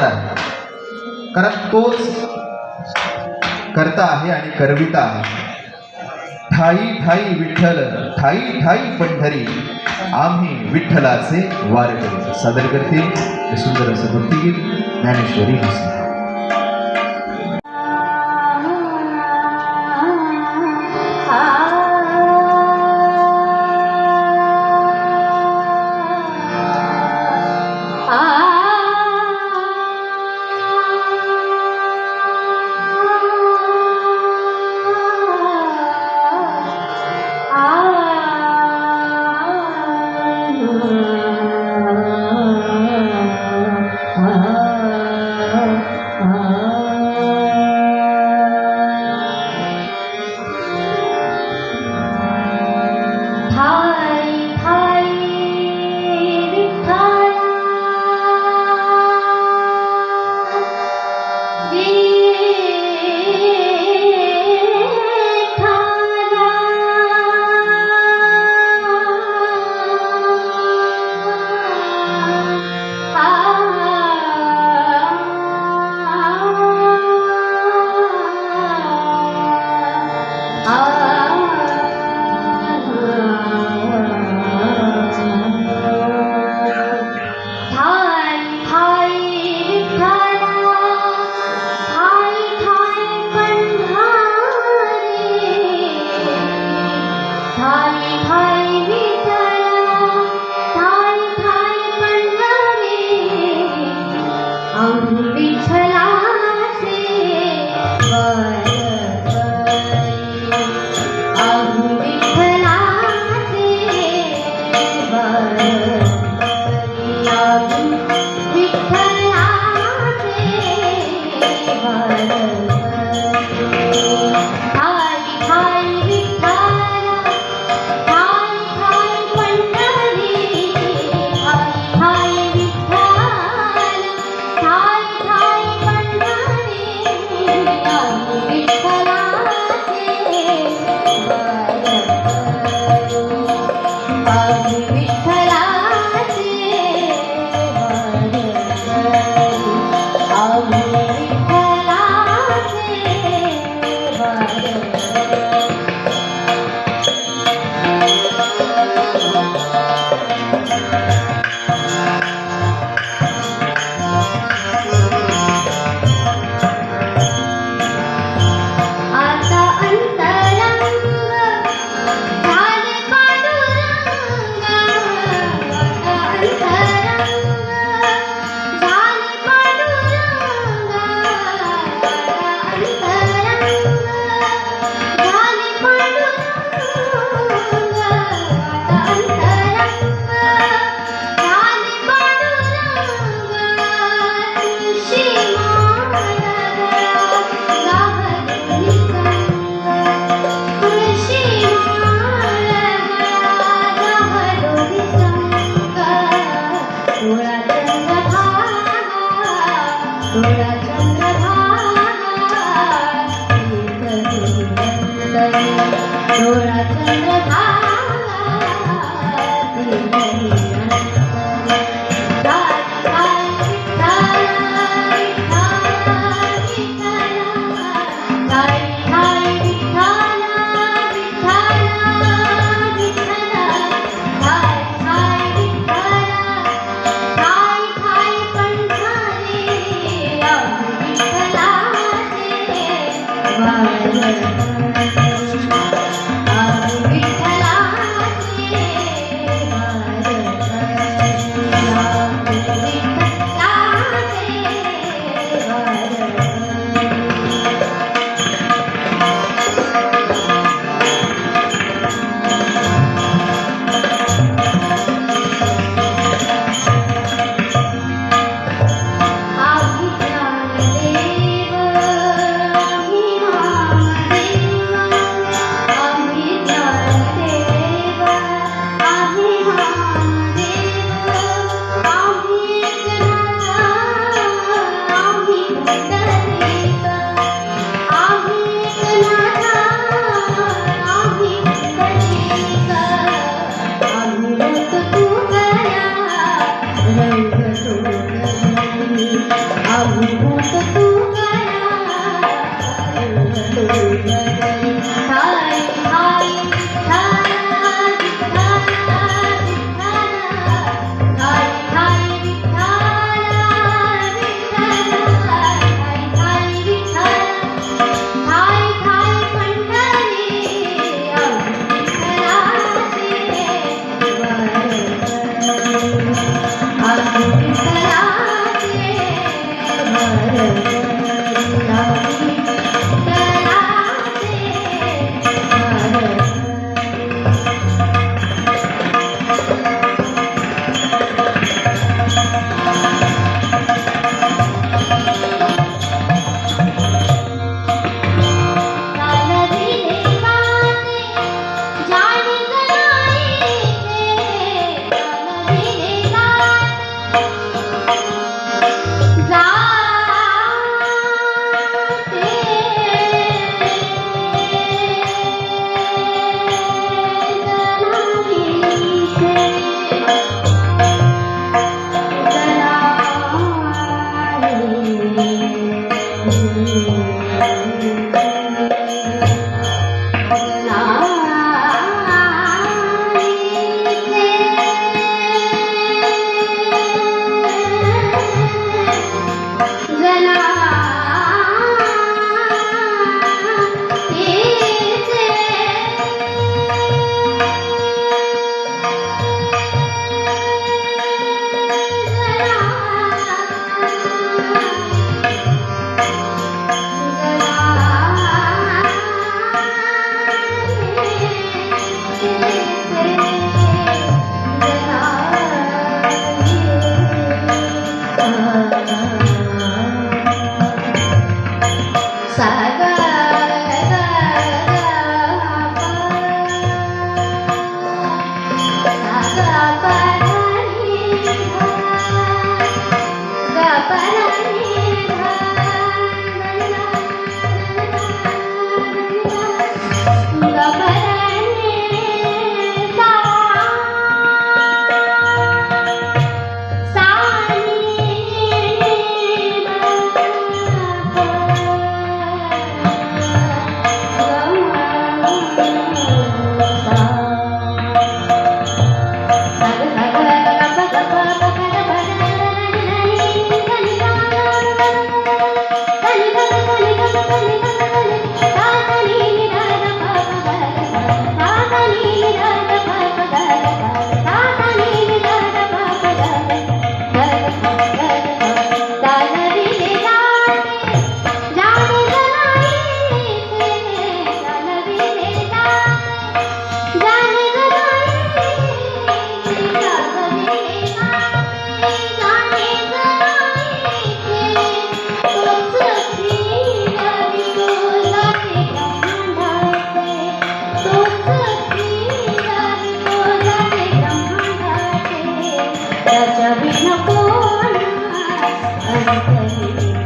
करणार आहे कारण तोच करता आहे आणि करविता आहे. ठाई ठाई विठ्ठल ठाई ठाई पंढरी आम्ही विठ्ठलाचे वार करू सादर करतील सुंदर असं भक्तिगीत ज्ञानेश्वरी हसले মিথ্যা Papa, no. বাজাবি না পোনা আমি